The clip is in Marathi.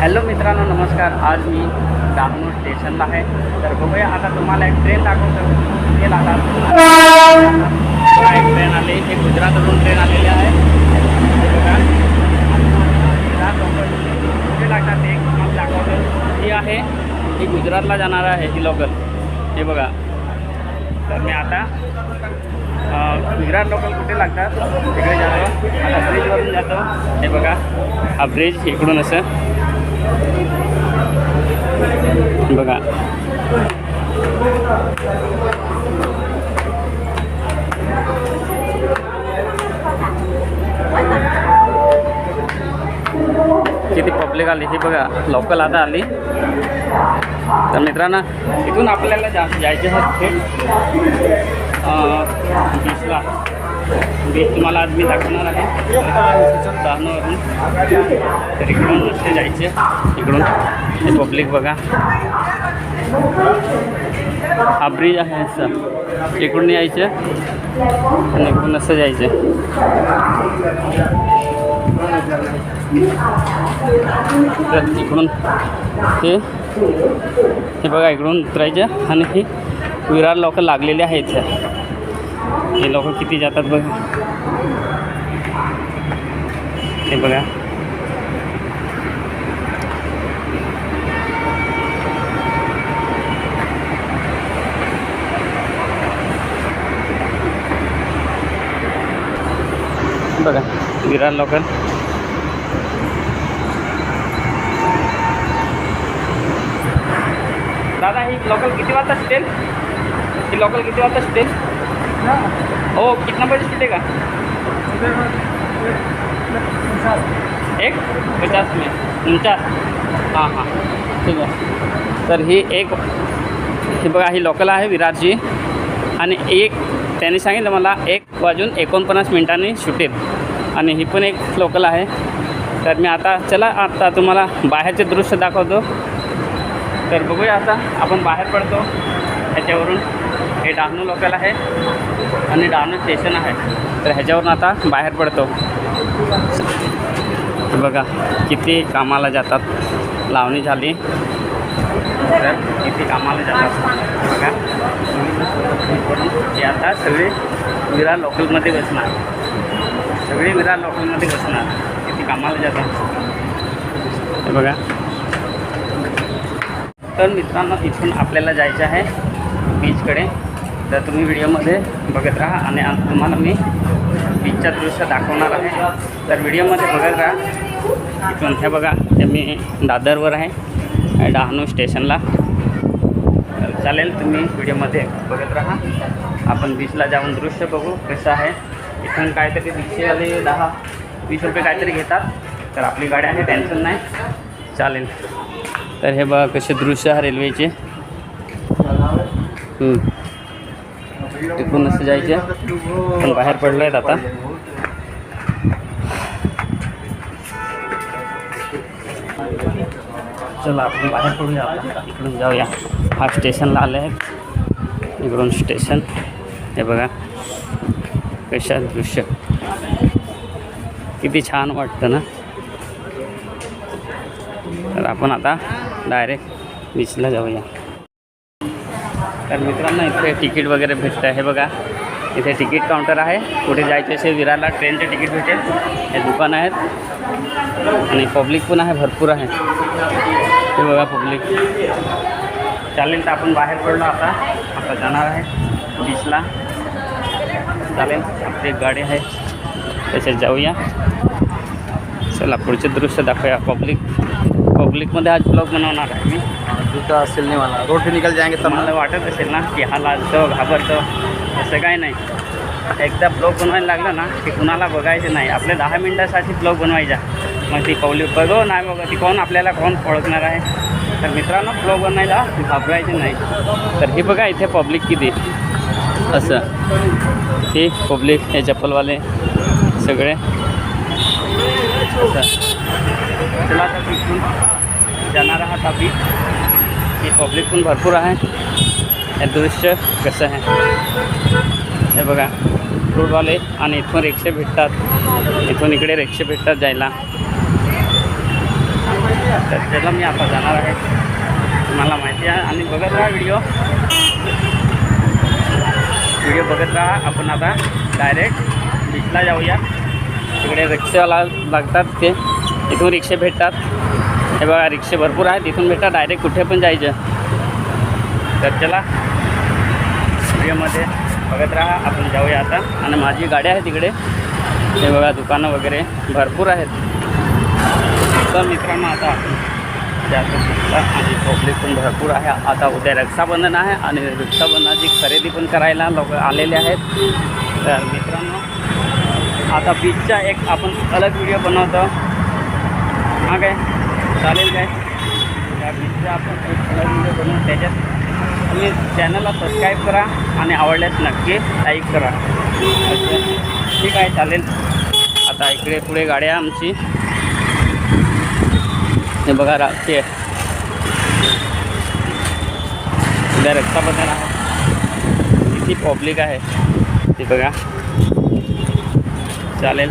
हॅलो मित्रांनो, नमस्कार. आज मी डहाणू स्टेशनला आहे. तर बघूया आता तुम्हाला एक ट्रेन दाखवतो. ते ट्रेन आली ही गुजरातवरून ट्रेन आलेली आहे. हे गुजरात कुठे लागतात ते तुम्हाला दाखवतो. ही आहे, ही ही लोकल हे बघा. तर मी आता गुजरात लोकल कुठे लागतात? तिकडे जातो. आता ब्रिजवरून जातो. हे बघा. हा ब्रिज इकडून असं. बघा. किती पब्लिक आली ही बघा. लोकल आता आली. तर मित्रांनो इथून आपल्याला जा जायचे आहेत बीचला बेस तुम्हाला आज मी दाखवणार आहे. डहाणूवरून तर इकडून रस्ते जायचे. इकडून. हे पब्लिक बघा. हा ब्रिज आहे असं. इकडून यायचं. आणि इकडून असं जायचं. तर इकडून हे हे बघा इकडून उतरायचं. आणि हे विरार लोक लागलेले आहेत. हे लोक किती जातात बघा. हे बघा. बघा विरार लोकल दादा ही लोकल किती वाजता सुटेल ही लोकल किती वाजता सुटेल हो कितना बजे सुटे का? एक? पचास में। उनचास? हां हां। ठीक आहे तर ही एक ही बघा ही लोकल आहे विरारची आणि एक त्यांनी सांगितलं मला एक वाजून एकोणपन्नास मिनिटांनी सुटेल. आणि ही पण एक लोकल आहे. तर मी आता चला आता तुम्हाला बाहेरचे दृश्य दाखवतो. तर बघूया आता आपण बाहेर पडतो. ह्याच्यावरून हे डहाणू लोकल आहे आणि डहाणू स्टेशन आहे. तर ह्याच्यावरून आता बाहेर पडतो. बघा किती कामाला जातात. लावणी झाली. तर किती कामाला जातात. बघा. हे आता सगळे विरार लोकलमध्ये बसणार. सगळे विरार लोकलमध्ये बसणार. किती कामाला जातात. बघा. तर मित्रांनो इथून आपल्याला जायचं आहे बीचकडे तर तुम्ही व्हिडिओमध्ये बघत राहा आणि आता तुम्हाला मी बीचचं दृश्य दाखवणार आहे. तर व्हिडिओमध्ये बघत राहा. इथून हे बघा ते मी दादरवर आहे डहाणू स्टेशनला. तर चालेल तुम्ही व्हिडिओमध्ये बघत राहा. आपण बीचला जाऊन दृश्य बघू कसं आहे. इथून काहीतरी रिक्षेवाले दहा वीस रुपये काहीतरी घेतात. तर आपली गाडी आहे टेन्शन नाही. चालेल. तर हे बघा कसे दृश्य आहे रेल्वेचे. असं जायचे पण बाहेर पडलो आहेत आता चला आपण बाहेर पडूया इकडून जाऊया हा स्टेशनला आले आहेत इकडून स्टेशन हे। बघा। कशा दृश्य? किती छान वाटतं ना। तर आपण आता डायरेक्ट बीचला जाऊया। तर मित्रांनो इथे तिकीट वगैरे भेटतं. हे बघा इथे तिकीट काउंटर आहे. कुठे जायचे असे विराला ट्रेनचे तिकीट भेटेल. हे दुकान आहेत. आणि पब्लिक पण आहे भरपूर आहे. हे बघा पब्लिक चालेल तर आपण बाहेर पडलो आता. आता जाणार आहे बीचला चालेल आपली एक गाडी आहे. त्याच्यात जाऊया. चला पुढचे दृश्य दाखवूया पब्लिक पब्लिकमध्ये आज ब्लॉग बनवणार आहे मी. जूता असेल नाही मला रोड पे निकल जाएंगे तब मला वाटत असेल ना की हा लाजतो घाबरतो असं काय नाही. एकदा ब्लॉग बनवायला लागलं ना की कुणाला बघायचं नाही. आपल्या दहा मिनटासाठी ब्लॉग बनवायचा. मग ती पवली बघो नाही बघा ती कोण आपल्याला कोण ओळखणार आहे? तर मित्रांनो ब्लॉग बनवायला घाबरायचं नाही. तर हे बघा इथे पब्लिक किती. असं. हे पब्लिक हे चप्पलवाले सगळे. असं. चला तर तिथून जाणार आहात आम्ही ही पब्लिक पण भरपूर आहे। हे दृश्य कसं आहे? हे बघा रोडवाले आणि इथून रिक्षे भेटतात. इकडे रिक्षे भेटतात जायला. तर त्याला मी आता जाणार आहे. तुम्हाला माहिती आहे. आणि बघत राहा व्हिडिओ व्हिडिओ बघत राहा. आपण आता डायरेक्ट बीचला जाऊया. तिकडे रिक्षावाला लागतात ते. तिथून रिक्षे भेटतात. हे बघा रिक्षे भरपूर आहेत. तिथून भेटतात. डायरेक्ट कुठे पण जायचं. तर चला व्हिडिओमध्ये बघत राहा. आपण जाऊया आता. आणि माझी गाडी आहे तिकडे हे बघा दुकानं वगैरे भरपूर आहेत. तर मित्रांनो आता जास्त आणि पब्लिक पण भरपूर आहे. आता उद्या रक्षाबंधन आहे आणि रक्षाबंधनाची खरेदी पण करायला लोक आलेले आहेत. तर मित्रांनो आता बीचचा एक आपण अलग व्हिडिओ बनवतो. हां काय? चालेल काय? त्या बीचचा आपण एक कलर व्हिडिओ बनवू त्याच्यात तुम्ही चॅनलला सबस्क्राईब करा आणि आवडल्यास नक्की लाईक करा. ठीक आहे चालेल. आता इकडे पुढे गाडी आहे आमची. हे बघा रात्री आहे. उद्या रक्षाबंधन आहे. किती पब्लिक आहे. ते बघा. चालेल.